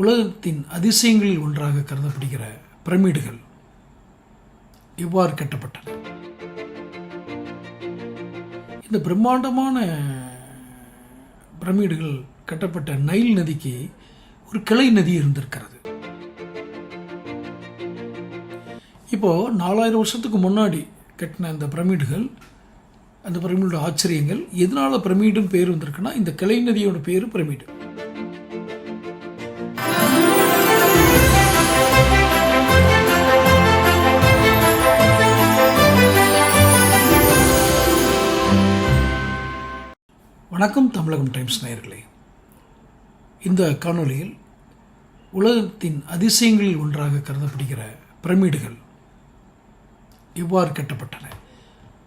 உலகத்தின் அதிசயங்களில் ஒன்றாக கருதப்படுகிற பிரமிடுகள் எவ்வாறு கட்டப்பட்டன? இந்த பிரம்மாண்டமான பிரமிடுகள் கட்டப்பட்ட நைல் நதிக்கு ஒரு கிளை நதி இருந்திருக்கிறது. இப்போ நாலாயிரம் வருஷத்துக்கு முன்னாடி கட்டின அந்த பிரமிடுகள் அந்த பிரமிடோட ஆச்சரியங்கள் எதனால பிரமிடுன்னு பேர் வந்திருக்குன்னா இந்த கிளை நதியோட பேர் பிரமிடு. வணக்கம் தமிழகம் டைம்ஸ் நேயர்களே. இந்த காணொளியில் உலகத்தின் அதிசயங்களில் ஒன்றாக கருதப்படுகிற பிரமிடுகள் எவ்வாறு கட்டப்பட்டன?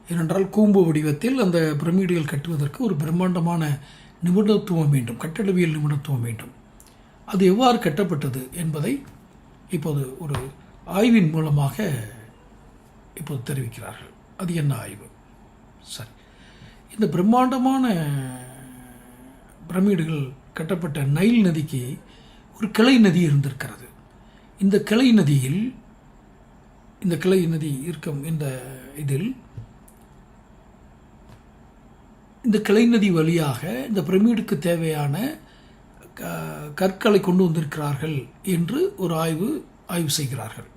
ஏனென்றால் கூம்பு வடிவத்தில் அந்த பிரமிடுகள் கட்டுவதற்கு ஒரு பிரம்மாண்டமான நிபுணத்துவம் வேண்டும் கட்டடவியல் நிபுணத்துவம் வேண்டும். அது எவ்வாறு கட்டப்பட்டது என்பதை இப்போது ஒரு ஆய்வின் மூலமாக இப்போது தெரிவிக்கிறார்கள். அது என்ன ஆய்வு? சரி. இந்த பிரம்மாண்டமான பிரமிடுகள் கட்டப்பட்ட நைல் நதிக்கு ஒரு கிளை நதி இருந்திருக்கிறது. இந்த கிளை நதியில் இந்த கிளை நதி இருக்கும் இந்த இதில் இந்த கிளை நதி வழியாக இந்த பிரமிடுக்கு தேவையான க- கற்களை கொண்டு வந்திருக்கிறார்கள் என்று ஒரு ஆய்வு ஆய்வு செய்கிறார்கள்.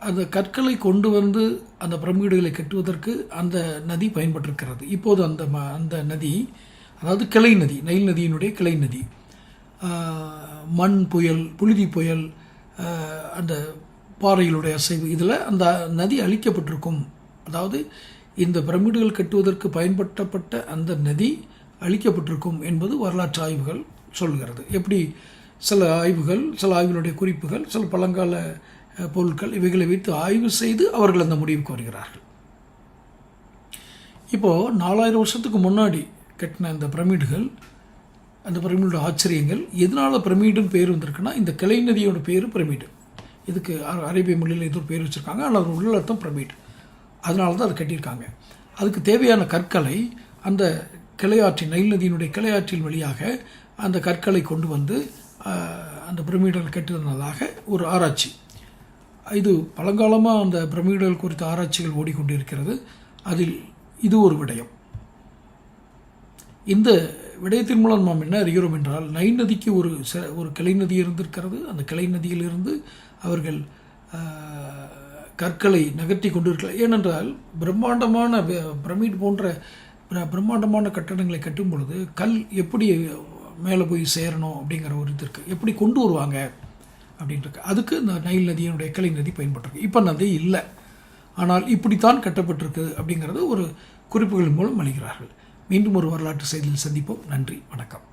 அந்த கற்களை கொண்டு வந்து அந்த பிரமிடுகளை கட்டுவதற்கு அந்த நதி பயன்பட்டிருக்கிறது. இப்போது அந்த ம அந்த நதி அதாவது கிளை நதி நைல் நதியினுடைய கிளை நதி. மண் புயல் புழுதி புயல் அந்த பாறைகளுடைய அசைவு இதில் அந்த நதி அழிக்கப்பட்டிருக்கும். அதாவது இந்த பிரமிடுகள் கட்டுவதற்கு பயன்படுத்தப்பட்ட அந்த நதி அழிக்கப்பட்டிருக்கும் என்பது வரலாற்று ஆய்வுகள் சொல்கிறது. எப்படி சில ஆய்வுகள் சில ஆய்வுகளுடைய குறிப்புகள் சில பழங்கால பொருட்கள் இவைகளை வைத்து ஆய்வு செய்து அவர்கள் அந்த முடிவுக்கு வருகிறார்கள். இப்போது நாலாயிரம் வருஷத்துக்கு முன்னாடி கட்டின அந்த பிரமிடுகள் அந்த பிரமிடோட ஆச்சரியங்கள் எதனால் பிரமிடுன்னு பேர் வந்திருக்குன்னா இந்த கிளை நதியோட பேர் பிரமிடு. இதுக்கு அரேபிய மொழியில் ஏதோ பேர் வச்சுருக்காங்க ஆனால் அது உள்ள அர்த்தம் பிரமிடு. அதனால தான் அதை கட்டியிருக்காங்க. அதுக்கு தேவையான கற்களை அந்த கிளையாற்றின் நைல் நதியினுடைய கிளையாற்றின் வழியாக அந்த கற்களை கொண்டு வந்து அந்த பிரமிடுகள் கட்டினதாக ஒரு ஆராய்ச்சி. இது பழங்காலமாக அந்த பிரமிடுகள் குறித்த ஆராய்ச்சிகள் ஓடிக்கொண்டிருக்கிறது. அதில் இது ஒரு விடயம். இந்த விடயத்தின் மூலம் நாம் என்ன அறிகிறோம் என்றால் நைல் நதிக்கு ஒரு ச- ஒரு கிளை நதி இருந்திருக்கிறது. அந்த கிளை நதியிலிருந்து அவர்கள் கற்களை நகர்த்தி கொண்டிருக்கலாம் ஏனென்றால் பிரம்மாண்டமான பிரமிட் போன்ற பிர- பிரம்மாண்டமான கட்டடங்களை கட்டும் பொழுது கல் எப்படி மேலே போய் சேரணும் அப்படிங்கிற ஒரு இது இருக்குது எப்படி கொண்டு வருவாங்க அப்படின்ட்டு அதுக்கு இந்த நைல் நதியினுடைய கிளை நதி பயன்பட்டிருக்கு. இப்போ நதி இல்லை. ஆனால் இப்படித்தான் கட்டப்பட்டிருக்கு அப்படிங்கிறது ஒரு குறிப்புகள் மூலம் அளிக்கிறார்கள். மீண்டும் ஒரு வரலாற்று செய்தியில் சந்திப்போம். நன்றி. வணக்கம்.